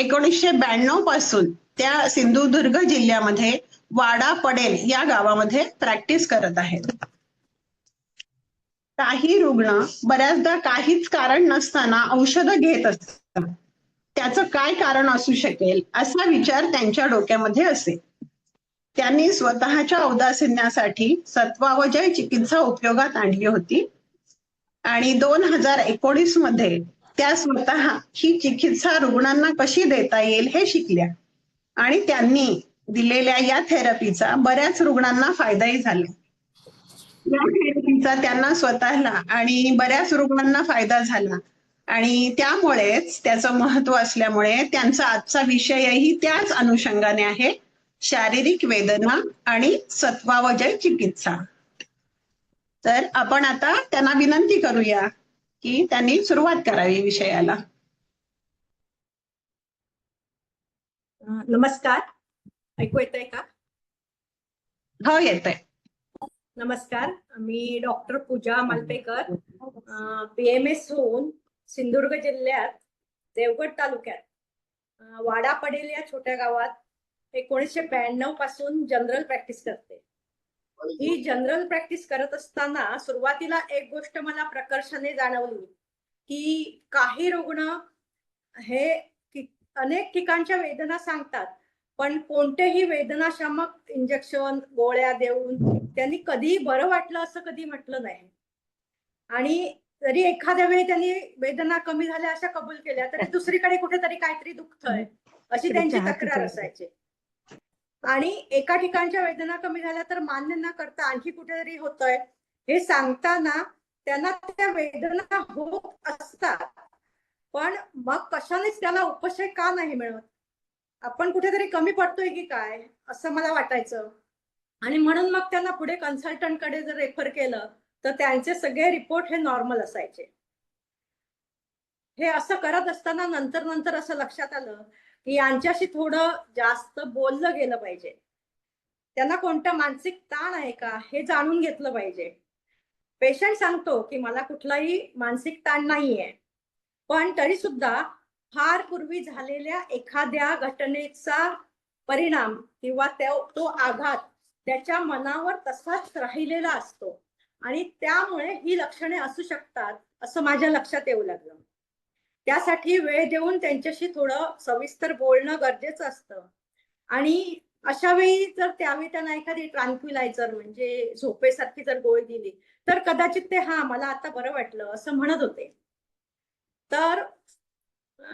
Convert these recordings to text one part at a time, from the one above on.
एकोणीसशे ब्याण्णवपासून त्या सिंधुदुर्ग जिल्ह्यामध्ये वाडा पडेल या गावामध्ये प्रॅक्टिस करत आहेत. काही रुग्ण बऱ्याचदा काहीच कारण नसताना औषधं घेत असतात. त्याचं काय कारण असू शकेल असा विचार त्यांच्या डोक्यामध्ये असे. त्यांनी स्वतःच्या औदासिन्यासाठी सत्वावजय चिकित्सा उपयोगात आणली होती. आणि दोन हजार एकोणीसमध्ये त्या स्वतः ही चिकित्सा रुग्णांना कशी देता येईल हे शिकल्या. आणि त्यांनी दिलेल्या या थेरपीचा बऱ्याच रुग्णांना फायदाही झाला. या थेरपीचा त्यांना स्वतःला आणि बऱ्याच रुग्णांना फायदा झाला. आणि त्यामुळेच त्याचं महत्त्व असल्यामुळे त्यांचा आजचा विषयही त्याच अनुषंगाने आहे. शारीरिक वेदना आणि सत्वावजय चिकित्सा. तर आपण आता त्यांना विनंती करूया. की त्यांनी सुरुवात करावी विषयाला. नमस्कार. ऐकू येतंय का? हो येतंय. नमस्कार. मी doctor Pooja Malpekar. P M S होऊन सिंधुदुर्ग जिल्ह्यात देवगड तालुक्यात. वाडा पडेल या छोट्या गावात एकोणीसशे ब्याण्णवपासून जनरल प्रॅक्टिस करते. ही जनरल प्रॅक्टिस करत असताना सुरुवातीला एक गोष्ट मला प्रकर्षाने जाणवली की काही रुग्ण हे अनेक ठिकाणच्या वेदना सांगतात पण कोणतेही वेदनाशामक इंजेक्शन गोळ्या देऊन त्यांनी कधी बरं वाटलं असं कधी म्हटलं नाही. आणि जरी एखाद्या वेळी त्यांनी वेदना कमी झाल्या अशा कबूल केल्या तरी दुसरीकडे कुठेतरी काहीतरी दुखतंय अशी त्यांची तक्रार असायची. आणि एका ठिकाणच्या वेदना कमी झाल्या तर मान्य न करता आणखी कुठेतरी होतंय. हे सांगताना त्यांना त्या वेदना होत असतात. पण मग कशानेच त्याला उपशय का नाही मिळत? आपण कुठेतरी कमी पडतोय की काय? असं मला वाटायचं. आणि म्हणून मग त्यांना पुढे कन्सल्टंटकडे जर रेफर केलं तर त्यांचे सगळे रिपोर्ट हे नॉर्मल असायचे. हे असं करत असताना नंतर नंतर असं लक्षात आलं की यांच्याशी थोडं जास्त बोललं गेलं पाहिजे. त्यांना कोणतं मानसिक ताण आहे का हे जाणून घेतलं पाहिजे. पेशंट सांगतो की मला कुठलाही मानसिक ताण नाहीये. पण तरी सुद्धा फार पूर्वी झालेल्या एखाद्या घटनेचा परिणाम किंवा तो आघात त्याच्या मनावर तसाच राहिलेला असतो. आणि त्यामुळे ही लक्षणे असू शकतात असं माझ्या लक्षात येऊ लागलं. त्यासाठी वेळ देऊन त्यांच्याशी थोडं सविस्तर बोलणं गरजेचं असतं. आणि अशा वेळी जर त्यावेळी त्यांना एखादी ट्रान्क्युलायझर म्हणजे झोपेसारखी जर गोळी दिली तर कदाचित ते हा मला आता बरं वाटलं असं म्हणत होते. तर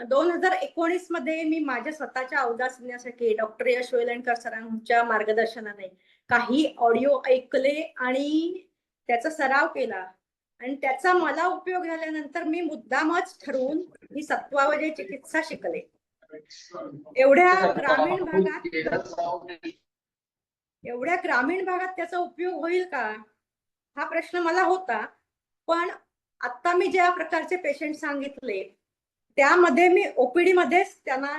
दोन हजार एकोणीसमध्ये मी माझ्या स्वतःच्या अवदासण्यासाठी डॉक्टर यश वेलणकर सरांच्या मार्गदर्शनाने काही ऑडिओ ऐकले आणि त्याचा सराव केला. आणि त्याचा मला उपयोग झाल्यानंतर मी मुद्दामच ठरवून ही सत्वावजय चिकित्सा शिकले. एवढ्या ग्रामीण भागात एवढ्या ग्रामीण भागात त्याचा उपयोग होईल का? हा प्रश्न मला होता. पण आता मी ज्या प्रकारचे पेशंट सांगितले त्यामध्ये मी ओपीडी मध्येच त्यांना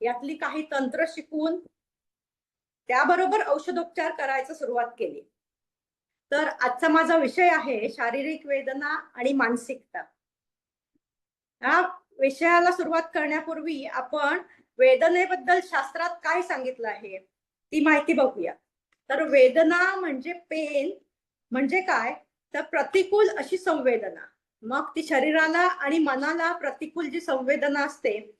यातली काही तंत्र शिकवून त्याबरोबर औषधोपचार करायचं सुरुवात केली. तर आजचा माझा विषय आहे शारीरिक वेदना आणि मानसिकता. या विषयाला सुरुवात करण्यापूर्वी आपण वेदनेबद्दल शास्त्रात काय सांगितलं आहे ती माहिती बघूया. तर वेदना म्हणजे पेन म्हणजे काय? तर प्रतिकूल अशी संवेदना. मग ती शरीराला आणि मनाला प्रतिकूल जी संवेदना असते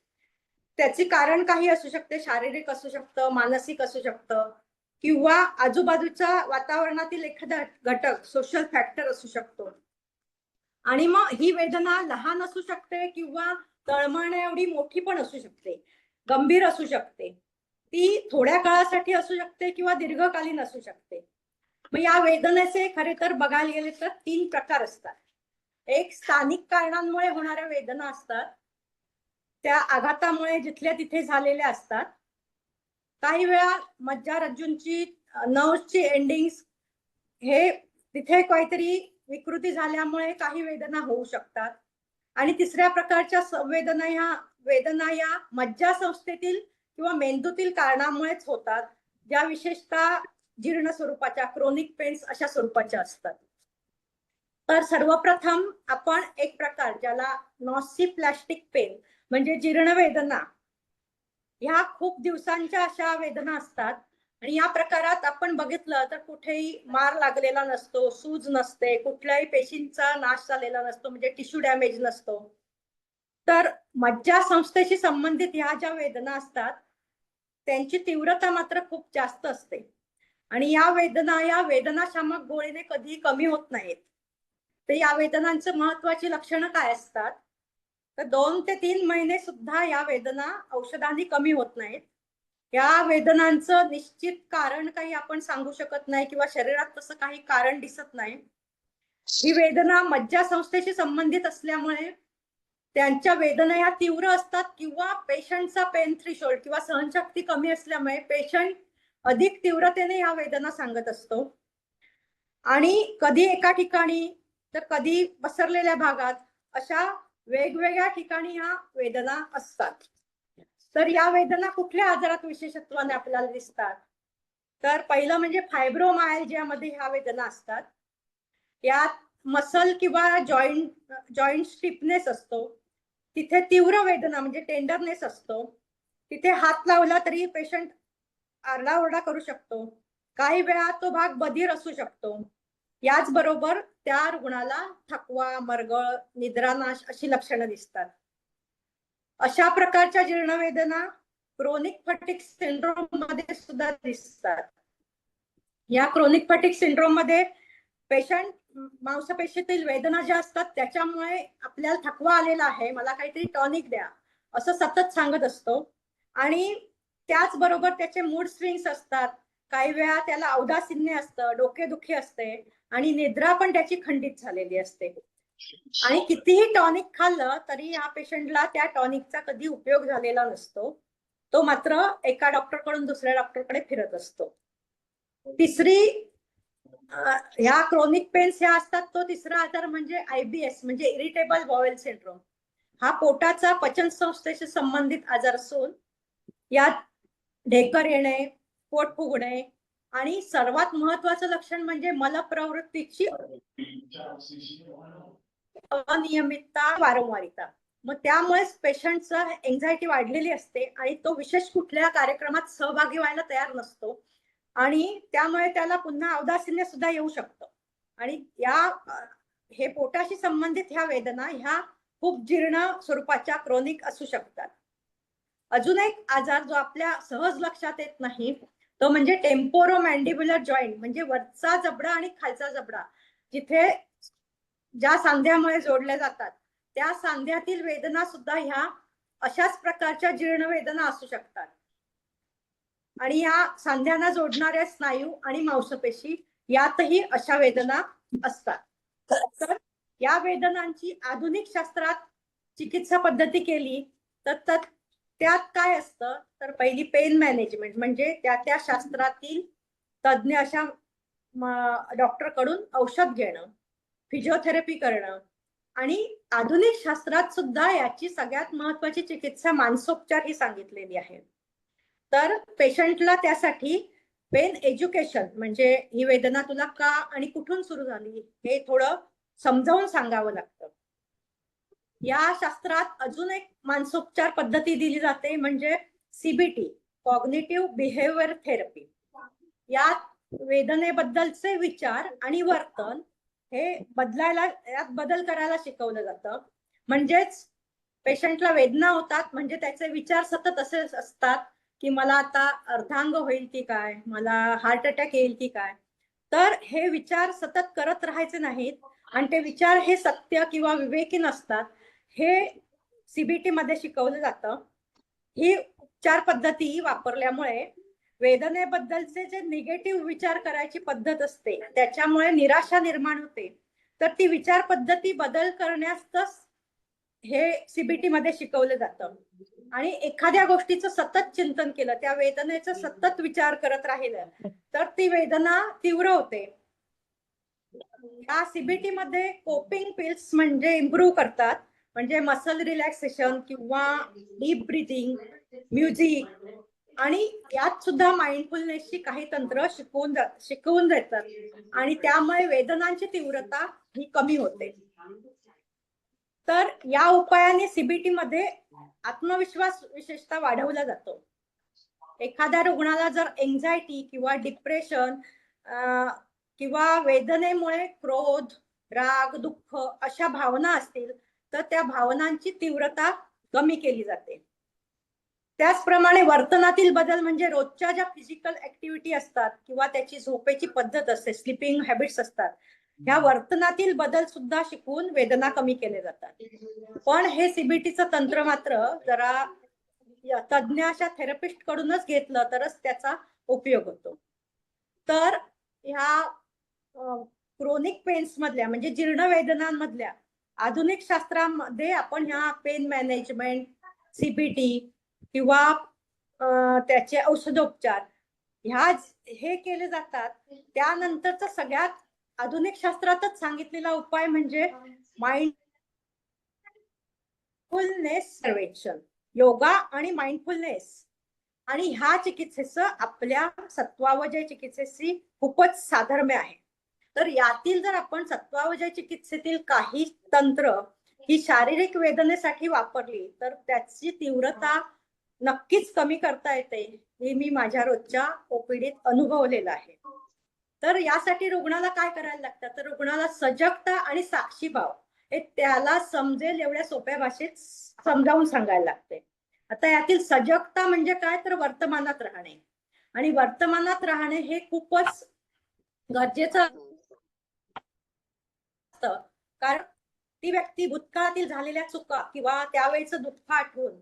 त्याचे कारण काही असू शकते. शारीरिक असू शकतं मानसिक असू शकतं. किंवा आजूबाजूच्या वातावरणातील एखादा घटक सोशल फॅक्टर असू शकतो. आणि मग ही वेदना लहान असू शकते किंवा तळमळण्या एवढी मोठी पण असू शकते गंभीर असू शकते. ती थोड्या काळासाठी असू शकते किंवा दीर्घकालीन असू शकते. मग या वेदनेचे खरे तर बघायला गेले तर तीन प्रकार असतात. एक स्थानिक कारणांमुळे होणाऱ्या वेदना असतात. त्या आघातामुळे जिथल्या तिथे झालेल्या असतात. काही वेळा मज्जारज्जूंची नर्वची एंडिंग्स हे तिथे काहीतरी विकृती झाल्यामुळे काही वेदना होऊ शकतात. आणि तिसऱ्या प्रकारच्या संवेदना ह्या वेदना या मज्जा संस्थेतील किंवा मेंदूतील कारणामुळेच होतात ज्या विशेषतः जीर्ण स्वरूपाच्या क्रोनिक पेन्स अशा स्वरूपाच्या असतात. तर सर्वप्रथम आपण एक प्रकार ज्याला नॉसी प्लॅस्टिक पेन म्हणजे जीर्ण वेदना ह्या खूप दिवसांच्या अशा वेदना असतात. आणि या प्रकारात आपण बघितलं तर कुठेही मार लागलेला नसतो सूज नसते कुठल्याही पेशींचा नाश झालेला नसतो म्हणजे टिश्यू डॅमेज नसतो. तर मज्जा संस्थेशी संबंधित ह्या ज्या वेदना असतात त्यांची तीव्रता मात्र खूप जास्त असते. आणि या वेदना या वेदनाशामक गोळीने कधीही कमी होत नाहीत. तर या वेदनांचं महत्वाची लक्षणं काय असतात? तर दोन ते तीन महिने सुद्धा या वेदना औषधांनी कमी होत नाहीत. या वेदनांचं निश्चित कारण काही आपण सांगू शकत नाही किंवा शरीरात तसं काही कारण दिसत नाही. ही वेदना मज्जा संस्थेशी संबंधित असल्यामुळे त्यांच्या वेदना ह्या तीव्र असतात किंवा पेशंटचा पेन थ्रीशोल्ड किंवा सहनशक्ती कमी असल्यामुळे पेशंट अधिक तीव्रतेने या वेदना सांगत असतो. आणि कधी एका ठिकाणी तर कधी पसरलेल्या भागात अशा वेगवेगळ्या ठिकाणी ह्या वेदना असतात. तर या वेदना कुठल्या आजारात विशेषत्वाने आपल्याला दिसतात? तर पहिलं म्हणजे फायब्रोमायल्जियामध्ये ह्या वेदना असतात. यात मसल किंवा जॉईंट जॉईंट स्टिफनेस असतो. तिथे तीव्र वेदना म्हणजे टेंडरनेस असतो. तिथे हात लावला तरी पेशंट आरडाओरडा करू शकतो. काही वेळा तो भाग बधीर असू शकतो. याचबरोबर त्या रुग्णाला थकवा मरगळ निद्रानाश अशी लक्षणं दिसतात. अशा प्रकारच्या जीर्णवेदना क्रोनिक फटिक सिंड्रोममध्ये सुद्धा दिसतात. या क्रोनिक फटिक सिंड्रोममध्ये पेशंट मांसपेशीतील वेदना ज्या असतात त्याच्यामुळे आपल्याला थकवा आलेला आहे. मला काहीतरी टॉनिक द्या असं सतत सांगत असतो. आणि त्याचबरोबर त्याचे मूड स्विंग्स असतात. काही वेळा त्याला औदासिन्य असतं डोकेदुखी असते. आणि निद्रा पण त्याची खंडित झालेली असते. आणि कितीही टॉनिक खाल्लं तरी या पेशंटला त्या टॉनिकचा कधी उपयोग झालेला नसतो. तो मात्र एका डॉक्टरकडून दुसऱ्या डॉक्टरकडे फिरत असतो. तिसरी ह्या क्रोनिक पेन्स ह्या असतात तो तिसरा आजार म्हणजे आयबीएस म्हणजे इरिटेबल बॉवेल सिंड्रोम. हा पोटाचा पचन संस्थेशी संबंधित आजार असून यात ढेकर येणे पोट फुगणे आणि सर्वात महत्वाचं लक्षण म्हणजे मलप्रवृत्तीची अनियमितता वारंवारिता. मग त्यामुळेच पेशंटचं एन्झायटी वाढलेली असते आणि तो विशेष कुठल्या कार्यक्रमात सहभागी व्हायला तयार नसतो. आणि त्यामुळे त्याला पुन्हा औदासिन्य सुद्धा येऊ शकतं. आणि या हे पोटाशी संबंधित ह्या वेदना ह्या खूप जीर्ण स्वरूपाच्या क्रोनिक असू शकतात. अजून एक आजार जो आपल्या सहज लक्षात येत नाही तो म्हणजे टेम्पोरो मॅन्डिब्युलर जॉईंट म्हणजे वरचा जबडा आणि खालचा जबडा जिथे ज्या सांध्यामुळे जोडल्या जातात त्या सांध्यातील वेदना सुद्धा ह्या अशाच प्रकारच्या जीर्ण वेदना असू शकतात. आणि या सांध्यांना जोडणाऱ्या स्नायू आणि मांसपेशी यातही अशा वेदना असतात. तर या वेदनांची आधुनिक शास्त्रात चिकित्सा पद्धती केली तर त्यात काय असतं? तर पहिली पेन मॅनेजमेंट म्हणजे त्या त्या शास्त्रातील तज्ज्ञ अशा डॉक्टरकडून औषध घेणं फिजिओथेरपी करणं आणि आधुनिक शास्त्रात सुद्धा याची सगळ्यात महत्वाची चिकित्सा मानसोपचार ही सांगितलेली आहे. तर पेशंटला त्यासाठी पेन एज्युकेशन म्हणजे ही वेदना तुला का आणि कुठून सुरू झाली हे थोडं समजावून सांगावं लागतं. या शास्त्रात अजून एक मानसोपचार पद्धती दिली जाते म्हणजे सीबीटी कॉग्नेटिव्ह बिहेवियर थेरपी यात वेदनेबद्दलचे विचार आणि वर्तन हे बदलायला यात बदल करायला शिकवलं जातं. म्हणजेच पेशंटला वेदना होतात म्हणजे त्याचे विचार सतत असे असतात की मला आता अर्धांग होईल की काय मला हार्ट अटॅक येईल की काय. तर हे विचार सतत करत राहायचे नाहीत आणि ते विचार हे सत्य किंवा विवेकी नसतात. हे सीबीटी मध्ये शिकवलं जातं. ही उपचार पद्धती वापरल्यामुळे वेदनेबद्दलचे जे निगेटिव्ह विचार करायची पद्धत असते त्याच्यामुळे निराशा निर्माण होते. तर ती विचार पद्धती बदल करण्यास हे सीबीटी मध्ये शिकवलं जातं. आणि एखाद्या गोष्टीचं सतत चिंतन केलं त्या वेदनेचा सतत विचार करत राहिलं तर ती वेदना तीव्र होते. या सीबीटी मध्ये कोपिंग पिल्स म्हणजे इम्प्रूव्ह करतात. म्हणजे मसल रिलॅक्सेशन किंवा डीप ब्रिथिंग म्युझिक आणि यात सुद्धा माइंडफुलनेसची काही तंत्र शिकवून शिकवून देतात. आणि त्यामुळे वेदनांची तीव्रता ही कमी होते. तर या उपायाने सीबीटी मध्ये आत्मविश्वास विशेषतः वाढवला जातो. एखाद्या रुग्णाला जर एन्झायटी किंवा डिप्रेशन किंवा वेदनेमुळे क्रोध राग दुःख अशा भावना असतील तर त्या भावनांची तीव्रता कमी केली जाते. त्याचप्रमाणे वर्तनातील बदल म्हणजे रोजच्या ज्या फिजिकल ऍक्टिव्हिटी असतात किंवा त्याची झोपेची पद्धत असते स्लिपिंग हॅबिट्स असतात ह्या वर्तनातील बदल सुद्धा शिकवून वेदना कमी केले जातात. पण हे सीबीटीचं तंत्र मात्र जरा या तज्ज्ञ अशा थेरपिस्ट कडूनच घेतलं तरच त्याचा उपयोग होतो. तर ह्या क्रोनिक पेन्स मधल्या म्हणजे जीर्ण वेदनांमधल्या आधुनिक शास्त्रामध्ये आपण ह्या पेन मॅनेजमेंट सीबीटी किंवा त्याचे औषधोपचार ह्या हे केले जातात. त्यानंतरचा सगळ्यात आधुनिक शास्त्रातच सांगितलेला उपाय म्हणजे माइंडफुलनेस सर्वेक्षण योगा आणि माइंडफुलनेस आणि ह्या चिकित्सेचं आपल्या सत्वावजय चिकित्सेशी खूपच साधर्म्य आहे. तर यातील जर आपण सत्वावजय चिकित्सेतील काही तंत्र ही शारीरिक वेदनेसाठी वापरली तर त्याची तीव्रता नक्कीच कमी करता येते हे मी माझ्या रोजच्या ओपीडीत अनुभवलेलं आहे. तर यासाठी रुग्णाला काय करायला लागतं? तर रुग्णाला सजगता आणि साक्षीभाव हे त्याला समजेल एवढ्या सोप्या भाषेत समजावून सांगायला लागते. आता यातील सजगता म्हणजे काय? तर वर्तमानात राहणे. आणि वर्तमानात राहणे हे खूपच गरजेचं असतं. कारण ती व्यक्ती भूतकाळातील झालेल्या चुका किंवा त्यावेळेचं दुःख आठवून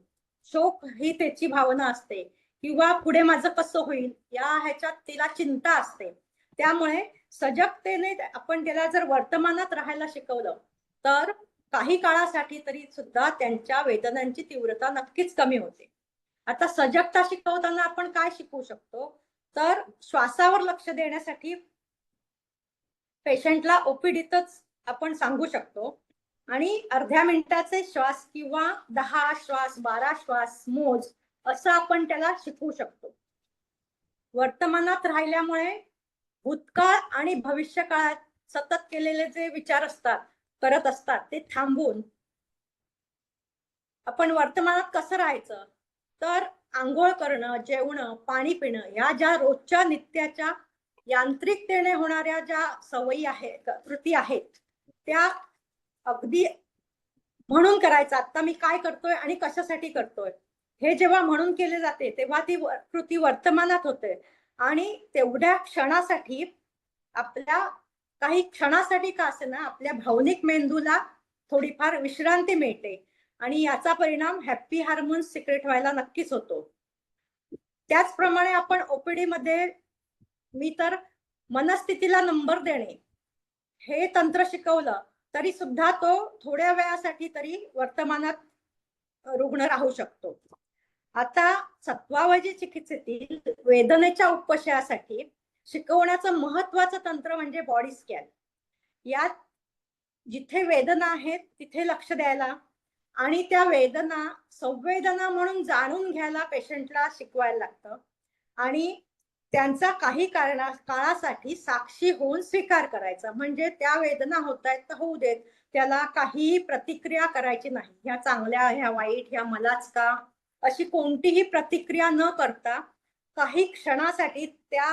शोक ही त्याची भावना असते. किंवा पुढे माझं कसं होईल या ह्याच्यात तिला चिंता असते. त्यामुळे सजगतेने आपण त्याला जर वर्तमानात राहायला शिकवलं तर काही काळासाठी तरी सुद्धा त्यांच्या वेदनांची तीव्रता नक्कीच कमी होते. आता सजगता शिकवताना आपण काय शिकवू शकतो? तर श्वासावर लक्ष देण्यासाठी पेशंटला ओपीडीतच आपण सांगू शकतो. आणि अर्ध्या मिनिटाचे श्वास किंवा दहा श्वास बारा श्वास मोज असं आपण त्याला शिकवू शकतो. वर्तमानात राहिल्यामुळे भूतकाळ आणि भविष्य काळात सतत केलेले जे विचार असतात करत असतात ते थांबून आपण वर्तमानात कसं राहायचं? तर आंघोळ करणं जेवणं पाणी पिणं या ज्या रोजच्या नित्याच्या यांत्रिकतेने होणाऱ्या ज्या सवयी आहेत कृती आहेत त्या अगदी म्हणून करायचं. आता मी काय करतोय आणि कशासाठी करतोय? हे जेव्हा म्हणून केले जाते तेव्हा ती कृती वर्तमानात होते. आणि तेवढ्या क्षणासाठी आपल्या काही क्षणासाठी का असेना आपल्या भावनिक मेंदूला थोडीफार विश्रांती मिळते. आणि याचा परिणाम हॅप्पी हार्मोन्स सिक्रेट व्हायला नक्कीच होतो. त्याचप्रमाणे आपण ओपीडी मध्ये मी तर मनस्थितीला नंबर देणे हे तंत्र शिकवलं तरी सुद्धा तो थोड्या वेळासाठी तरी वर्तमानात रुग्ण राहू शकतो. आता सत्वावजी चिकित्सेतील वेदनेच्या उपशयासाठी शिकवण्याचं महत्वाचं तंत्र म्हणजे बॉडी स्कॅन यात जिथे वेदना आहेत तिथे लक्ष द्यायला आणि त्या वेदना संवेदना म्हणून जाणून घ्यायला पेशंटला शिकवायला लागतं. आणि त्यांचा काही कारणा काळासाठी साक्षी होऊन स्वीकार करायचा. म्हणजे त्या वेदना होत आहेत तर होऊ देत. त्याला काहीही प्रतिक्रिया करायची नाही. ह्या चांगल्या ह्या वाईट ह्या मलाच का? अशी कोणतीही प्रतिक्रिया न करता काही क्षणासाठी त्या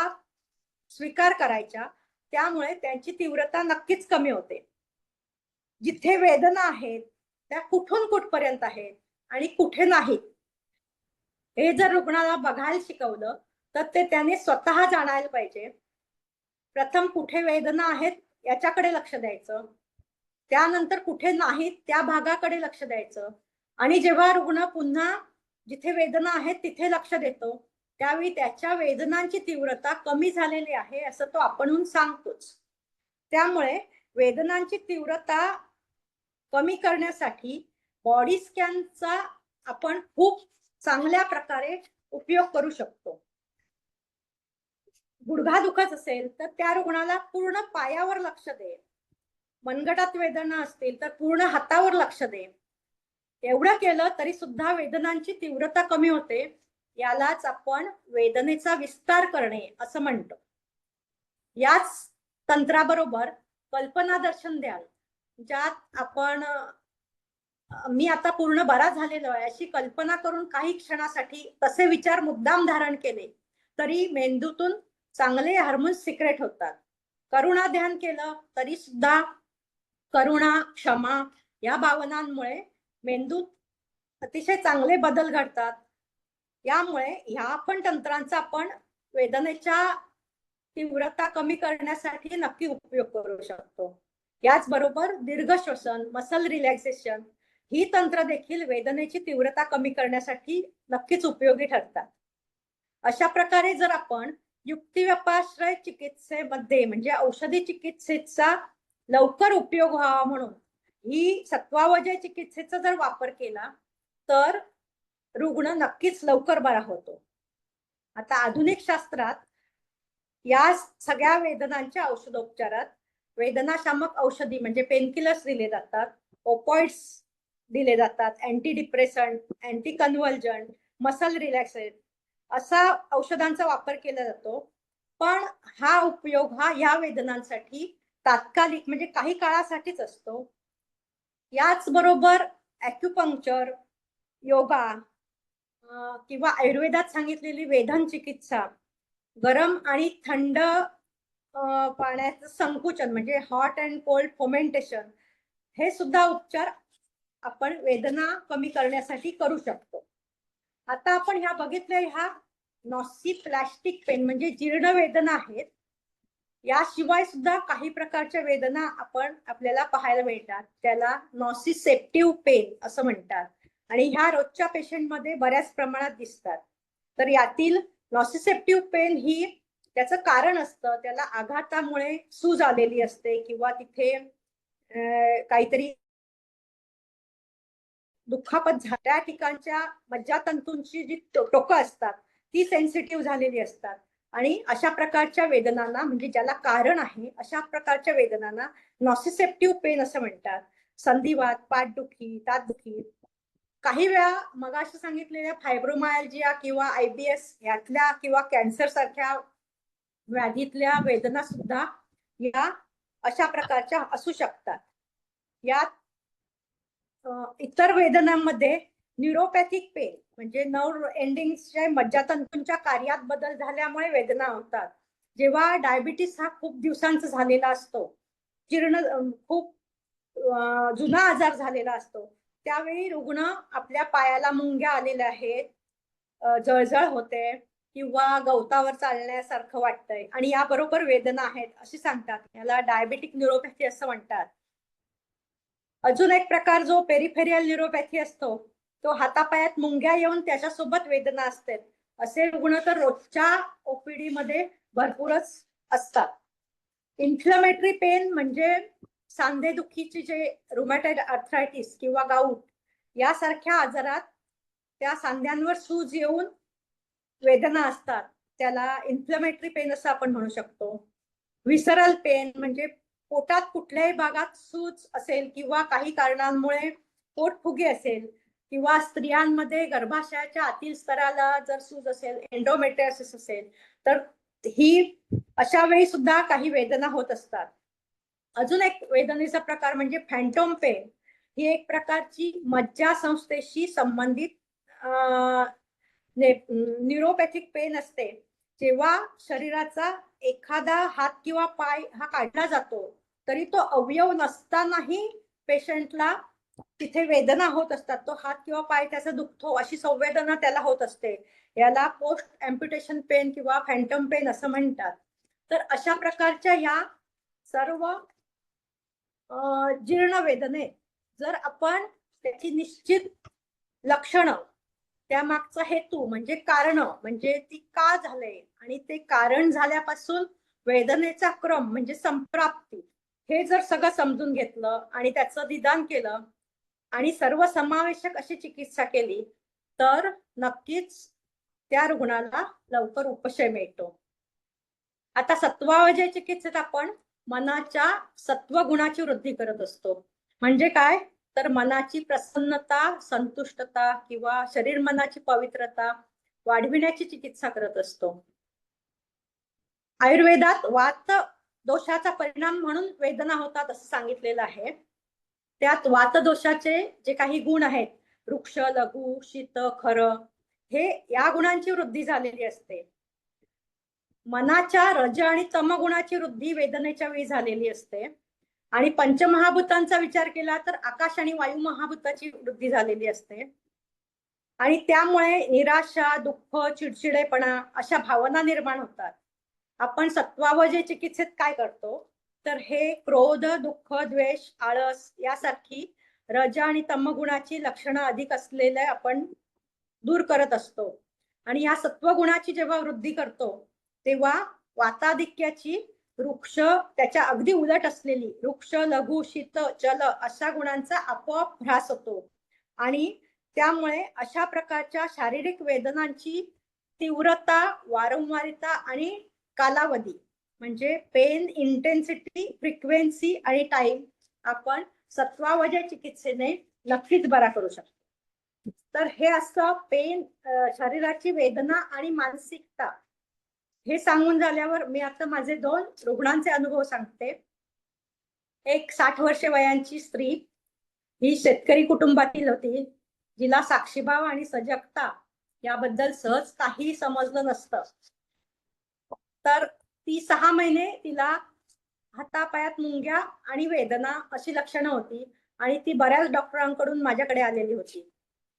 स्वीकार करायच्या. त्यामुळे त्यांची तीव्रता नक्कीच कमी होते. जिथे वेदना आहेत त्या कुठून कुठपर्यंत आहेत आणि कुठे नाहीत? हे जर रुग्णाला बघायला शिकवलं तर ते त्याने स्वतः जाणायला पाहिजे. प्रथम कुठे वेदना आहेत याच्याकडे लक्ष द्यायचं. त्यानंतर कुठे नाहीत त्या भागाकडे लक्ष द्यायचं. आणि जेव्हा रुग्ण पुन्हा जिथे वेदना आहेत तिथे लक्ष देतो त्यावेळी त्याच्या वेदनांची तीव्रता कमी झालेली आहे असं तो आपणहून सांगतोच. त्यामुळे वेदनांची तीव्रता कमी करण्यासाठी बॉडी स्कॅनचा आपण खूप चांगल्या प्रकारे उपयोग करू शकतो. गुडघा दुखत असेल तर त्या रुग्णाला पूर्ण पायावर लक्ष दे. मनगटात वेदना असतील तर पूर्ण हातावर लक्ष दे. एवढं केलं तरी सुद्धा वेदनांची तीव्रता कमी होते. यालाच आपण वेदनेचा विस्तार करणे असं म्हणतो. याच तंत्राबरोबर कल्पना दर्शन द्याल ज्यात आपण मी आता पूर्ण बरा झालेलो आहे अशी कल्पना करून काही क्षणासाठी तसे विचार मुद्दाम धारण केले तरी मेंदूतून चांगले हार्मोन्स सिक्रेट होतात. करुणा ध्यान केलं तरी सुद्धा करुणा क्षमा या भावनांमुळे मेंदूत अतिशय चांगले बदल घडतात. यामुळे ह्या पण तंत्रांचा आपण वेदनेच्या तीव्रता कमी करण्यासाठी नक्की उपयोग करू शकतो. याचबरोबर दीर्घ श्वसन मसल रिलॅक्सेशन ही तंत्र देखील वेदनेची तीव्रता कमी करण्यासाठी नक्कीच उपयोगी ठरतात. अशा प्रकारे जर आपण युक्तिव्यापाश्रय चिकित्सेमध्ये म्हणजे औषधी चिकित्सेचा लवकर उपयोग व्हावा म्हणून ही सत्वावजय चिकित्सेचा जर वापर केला तर रुग्ण नक्कीच लवकर बरा होतो. आता आधुनिक शास्त्रात या सगळ्या वेदनांच्या औषधोपचारात वेदनाशामक औषधी म्हणजे पेनकिलर्स दिले जातात ओपॉइड्स दिले जातात anti depressant anti convulsant muscle relaxant असा औषधांचा वापर केला जातो. पण हा उपयोग हा या वेदनांसाठी तात्कालिक म्हणजे काही काळासाठीच असतो. याच बरोबर ॲक्युपंक्चर योगा किंवा आयुर्वेदात सांगितलेली वेधन चिकित्सा गरम आणि थंड पाण्याचं संकुचन म्हणजे हॉट अँड कोल्ड फोमेंटेशन हे सुद्धा उपचार आपण वेदना कमी करण्यासाठी करू शकतो. आता आपण ह्या बघितल्या ह्या नॉसी प्लॅस्टिक पेन म्हणजे जीर्ण वेदना आहेत याशिवाय सुद्धा काही प्रकारच्या वेदना आपण आपल्याला पाहायला मिळतात त्याला नॉसिसेप्टिव्ह पेन असं म्हणतात. आणि ह्या रोजच्या पेशंटमध्ये बऱ्याच प्रमाणात दिसतात. तर यातील नॉसिसेप्टिव्ह पेन ही त्याचं कारण असतं त्याला आघातामुळे सूज आलेली असते किंवा तिथे काहीतरी दुखापत झाल्या ठिकाणच्या मज्जातंतूंची जी टोकं असतात ती सेन्सिटिव्ह झालेली असतात. आणि अशा प्रकारच्या वेदनांना म्हणजे ज्याला कारण आहे अशा प्रकारच्या वेदनांना नॉसिसेप्टिव्ह पेन असं म्हणतात. संधिवात पाठदुखी तातदुखी. काही वेळा मगाशी सांगितलेल्या फायब्रोमायल्जिया किंवा आयबीएस यातल्या किंवा कॅन्सर सारख्या व्याधीतल्या वेदना सुद्धा या अशा प्रकारच्या असू शकतात. यात इतर वेदनांमध्ये न्यूरोपॅथिक पेन म्हणजे नर्व एंडिंगच्या मज्जातंतूंच्या कार्यात बदल झाल्यामुळे वेदना होतात. जेव्हा डायबिटीस हा खूप दिवसांचा झालेला असतो जीर्ण खूप जुना आजार झालेला असतो त्यावेळी रुग्ण आपल्या पायाला मुंग्या आलेल्या आहेत जळजळ होते किंवा गवतावर चालण्यासारखं वाटतंय आणि याबरोबर वेदना आहेत अशी सांगतात. याला डायबेटिक न्यूरोपॅथी असं म्हणतात. अजून एक प्रकार जो पेरिफेरियल न्युरोपॅथी असतो तो हातापायात मुंग्या येऊन त्याच्यासोबत वेदना असते. असे रुग्ण तर रोजच्या ओपीडी मध्ये भरपूरच असतात. इन्फ्लमेटरी पेन म्हणजे सांधेदुखीचे जे रुमॅटाइड अर्थरायटिस किंवा गाऊट यासारख्या आजारात त्या सांध्यांवर सूज येऊन वेदना असतात. त्याला इन्फ्लमेटरी पेन असं आपण म्हणू शकतो. विसरल पेन म्हणजे पोटात कुठल्याही भागात सूज असेल किंवा काही कारणांमुळे पोटफुगे असेल किंवा स्त्रियांमध्ये गर्भाशयाच्या आतील स्तराला जर सूज असेल एन्डोमेट्रियासिस असेल तर ही अशा वेळी सुद्धा काही वेदना होत असतात. अजून एक वेदनेचा प्रकार म्हणजे फॅन्टोम पेन ही एक प्रकारची मज्जा संस्थेशी संबंधित न्यूरोपॅथिक पेन असते. जेव्हा शरीराचा एखादा हात किंवा पाय हा काढला जातो तरी तो अवयव नसतानाही पेशंटला तिथे वेदना होत असतात. तो हात किंवा पाय त्याचा दुखतो अशी संवेदना त्याला होत असते. याला पोस्ट एम्प्युटेशन पेन किंवा फॅन्टम पेन असं म्हणतात. तर अशा प्रकारच्या या सर्व जीर्ण वेदने जर आपण त्याची निश्चित लक्षणं त्यामागचा हेतू म्हणजे कारण म्हणजे ती का झालंय आणि ते कारण झाल्यापासून वेदनेचा क्रम म्हणजे संप्राप्ती हे जर सगळं समजून घेतलं आणि त्याचं निदान केलं आणि सर्व समावेशक अशी चिकित्सा केली तर नक्कीच त्या रुग्णाला लवकर उपशय मिळतो. आता सत्वावजय चिकित्सेत आपण मनाच्या सत्वगुणाची वृद्धी करत असतो. म्हणजे काय? तर मनाची प्रसन्नता संतुष्टता किंवा शरीर मनाची पवित्रता वाढविण्याची चिकित्सा करत असतो. आयुर्वेदात वात दोषाचा परिणाम म्हणून वेदना होतात असं सांगितलेलं आहे. त्यात वातदोषाचे जे काही गुण आहेत वृक्ष लघु शीत खर हे या गुणांची वृद्धी झालेली असते. मनाच्या रज आणि तम गुणाची वृद्धी वेदनेच्या वेळी झालेली असते. आणि पंचमहाभूतांचा विचार केला तर आकाश आणि वायू महाभूताची वृद्धी झालेली असते. आणि त्यामुळे निराशा दुःख चिडचिडेपणा अशा भावना निर्माण होतात. आपण सत्वावजय चिकित्सेत काय करतो? तर हे क्रोध दुःख द्वेष आळस यासारखी रज आणि तमगुणाची लक्षणं अधिक असलेले आपण दूर करत असतो. आणि या सत्वगुणाची जेव्हा वृद्धी करतो तेव्हा वाताधिक्याची वृक्ष त्याच्या अगदी उलट असलेली वृक्ष लघु शीत जल अशा गुणांचा आपोआप ह्रास होतो. आणि त्यामुळे अशा प्रकारच्या शारीरिक वेदनांची तीव्रता वारंवारिता आणि कालावधी म्हणजे पेन इंटेन्सिटी फ्रिक्वेन्सी आणि टाइम आपण सत्वावजा चिकित्सेने नक्कीच बरा करू शकतो. तर हे असं पेन शरीराची वेदना आणि मानसिकता हे सांगून झाल्यावर मी आता माझे दोन रुग्णांचे अनुभव सांगते. एक साठ वर्षे वयांची स्त्री ही शेतकरी कुटुंबातील होती. जिला साक्षीभाव आणि सजगता याबद्दल सहज काही समजलं नसतं. तर ती सहा महिने तिला हातापायात मुंग्या आणि वेदना अशी लक्षणं होती आणि ती बऱ्याच डॉक्टरांकडून माझ्याकडे आलेली होती.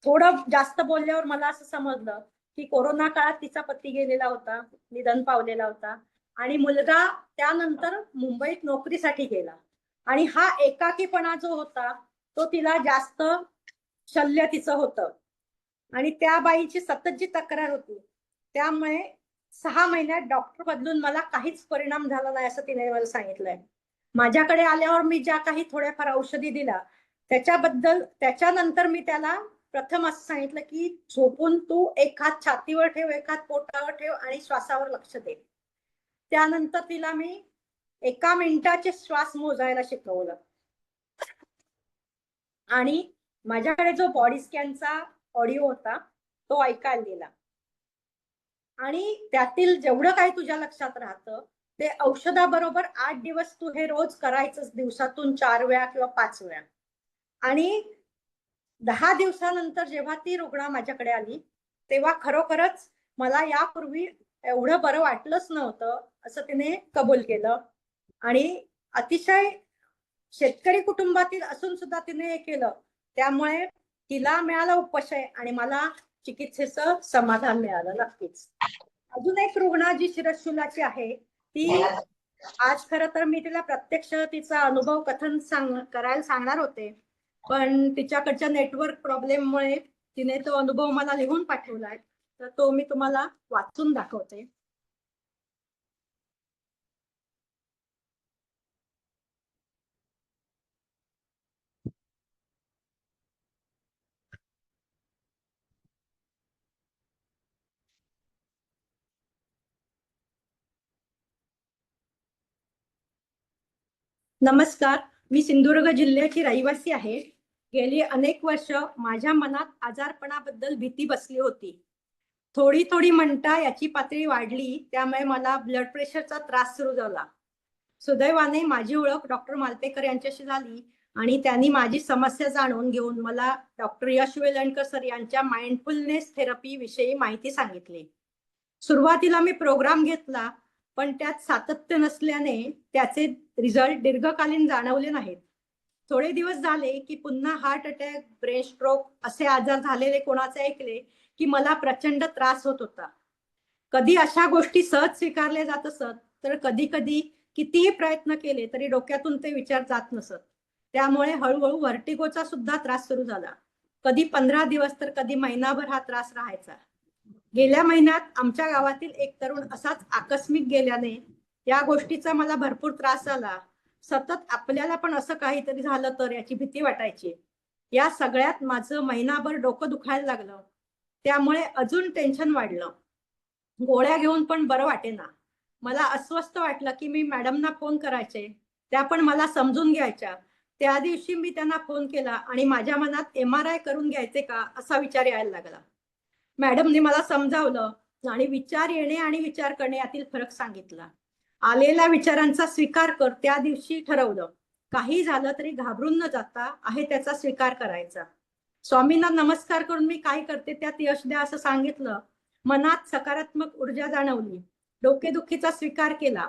थोडं जास्त बोलल्यावर मला असं समजलं की कोरोना काळात तिचा पती गेलेला होता निधन पावलेला होता आणि मुलगा त्यानंतर मुंबईत नोकरीसाठी गेला. आणि हा एकाकीपणा जो होता तो तिला जास्त शल्य तिचं होतं. आणि त्या बाईची सतत जी तक्रार होती. त्यामुळे सहा महिन्यात डॉक्टर बदलून मला काहीच परिणाम झाला नाही असं तिने मला सांगितलंय. माझ्याकडे आल्यावर मी ज्या काही थोड्याफार औषधी दिला त्याच्याबद्दल त्याच्यानंतर मी त्याला प्रथम असं सांगितलं की झोपून तू एक हात छातीवर ठेव एक हात पोटावर ठेव आणि श्वासावर लक्ष दे. त्यानंतर तिला मी एका मिनिटाचे श्वास मोजायला शिकवलं. आणि माझ्याकडे जो बॉडी स्कॅनचा ऑडिओ होता तो ऐकायला दिला. आणि त्यातील जेवढं काही तुझ्या लक्षात राहतं ते औषधाबरोबर आठ दिवस तू हे रोज करायचंच दिवसातून चार वेळा किंवा पाच वेळा. आणि दहा दिवसानंतर जेव्हा ती रुग्ण माझ्याकडे आली तेव्हा खरोखरच मला यापूर्वी एवढं बरं वाटलंच नव्हतं असं तिने कबूल केलं. आणि अतिशय शेतकरी कुटुंबातील असून सुद्धा तिने हे केलं. त्यामुळे तिला मिळाला उपशय आणि मला चिकित्सेचं समाधान मिळालं नक्कीच. अजून एक रुग्ण जी शिरशुलाची आहे ती आज खर तर मी तिला प्रत्यक्ष तिचा अनुभव कथन सांग करायला सांगणार होते. पण तिच्याकडच्या नेटवर्क प्रॉब्लेममुळे तिने तो अनुभव मला लिहून पाठवलाय. तर तो मी तुम्हाला वाचून दाखवते. नमस्कार मी सिंधुदुर्ग जिल्ह्याची रहिवासी आहे. गेली अनेक वर्ष माझ्या मनात आजारपणाबद्दल भीती बसली होती. थोडी थोडी म्हणता याची पातळी वाढली त्यामुळे मला ब्लड प्रेशरचा त्रास सुरू झाला. सुदैवाने माझी ओळख डॉक्टर मालपेकर यांच्याशी झाली आणि त्यांनी माझी समस्या जाणून घेऊन मला डॉक्टर यश वेलणकर सर यांच्या माइंडफुलनेस थेरपी विषयी माहिती सांगितली. सुरुवातीला मी प्रोग्राम घेतला पण त्यात सातत्य नसल्याने त्याचे रिझल्ट दीर्घकालीन जाणवले नाहीत. थोडे दिवस झाले की पुन्हा हार्ट अटॅक ब्रेन स्ट्रोक असे आजार झालेले कोणाचे ऐकले की मला प्रचंड त्रास होत होता. कधी अशा गोष्टी सहज स्वीकारल्या जात असत तर कधी कधी कितीही प्रयत्न केले तरी डोक्यातून ते विचार जात नसत. त्यामुळे हळूहळू व्हर्टिगोचा सुद्धा त्रास सुरू झाला. कधी पंधरा दिवस तर कधी महिनाभर हा त्रास राहायचा. गेल्या महिन्यात आमच्या गावातील एक तरुण असाच आकस्मिक गेल्याने या गोष्टीचा मला भरपूर त्रास झाला. सतत आपल्याला पण असं काहीतरी झालं तर याची भीती वाटायची. या सगळ्यात माझं महिनाभर डोकं दुखायला लागलं. त्यामुळे अजून टेन्शन वाढलं. गोळ्या घेऊन पण बरं वाटेना. मला अस्वस्थ वाटलं की मी मॅडमना फोन करायचे. त्या पण मला समजून घ्यायच्या. त्या दिवशी मी त्यांना फोन केला आणि माझ्या मनात एम आर आय करून घ्यायचे का असा विचार यायला लागला. मॅडमने मला समजावलं आणि विचार येणे आणि विचार करणे यातील फरक सांगितला. आलेल्या विचारांचा स्वीकार कर त्या दिवशी ठरवलं. काही झालं तरी घाबरून न जाता आहे त्याचा स्वीकार करायचा. स्वामींना नमस्कार करून मी काय करते त्यात यश द्या असं सांगितलं. मनात सकारात्मक ऊर्जा जाणवली. डोकेदुखीचा स्वीकार केला.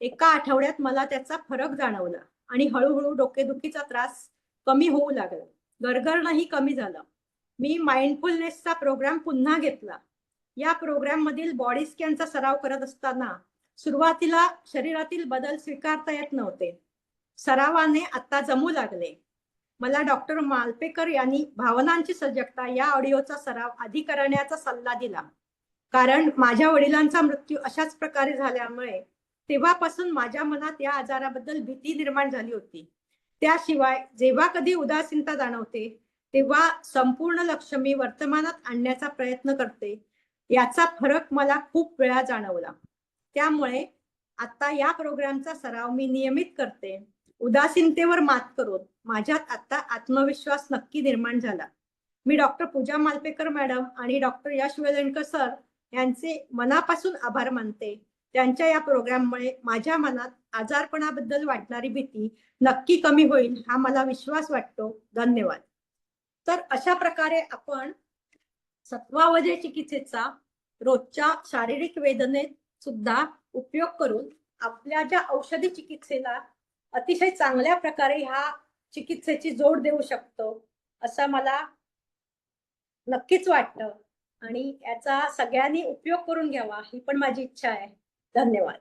एका आठवड्यात मला त्याचा फरक जाणवला आणि हळूहळू डोकेदुखीचा त्रास कमी होऊ लागला. गरगरणही कमी झालं. मी माइंडफुलनेसचा प्रोग्राम पुन्हा घेतला. या प्रोग्राम मधील बॉडी स्कॅनचा सराव करत असताना सुरुवातीला शरीरातील बदल स्वीकारता येत नव्हते. सरावाने आता जमू लागले. मला डॉक्टर मालपेकर यांनी भावनांची सजगता या ऑडिओचा सराव आधी करण्याचा सल्ला दिला. कारण माझ्या वडिलांचा मृत्यू अशाच प्रकारे झाल्यामुळे तेव्हापासून माझ्या मनात या आजाराबद्दल भीती निर्माण झाली होती. त्याशिवाय जेव्हा कधी उदासीनता जाणवते तेव्हा संपूर्ण लक्ष मी वर्तमानात आणण्याचा प्रयत्न करते. याचा फरक मला खूप वेळा जाणवला. त्यामुळे आता या प्रोग्रामचा सराव मी नियमित करते. उदासीनतेवर मात करून माझ्यात आता आत्मविश्वास नक्की निर्माण झाला. मी डॉक्टर पूजा मालपेकर मॅडम आणि डॉक्टर यश वेलणकर सर यांचे मनापासून आभार मानते. त्यांच्या या प्रोग्राममुळे माझ्या मनात आजारपणाबद्दल वाटणारी भीती नक्की कमी होईल हा मला विश्वास वाटतो. धन्यवाद. तर अशा प्रकारे आपण सत्वावजय चिकित्सेचा रोजच्या शारीरिक वेदनेत सुद्धा उपयोग करून आपल्या ज्या औषधी चिकित्सेला अतिशय चांगल्या प्रकारे ह्या चिकित्सेची जोड देऊ शकतो असं मला नक्कीच वाटतं. आणि याचा सगळ्यांनी उपयोग करून घ्यावा ही पण माझी इच्छा आहे. धन्यवाद.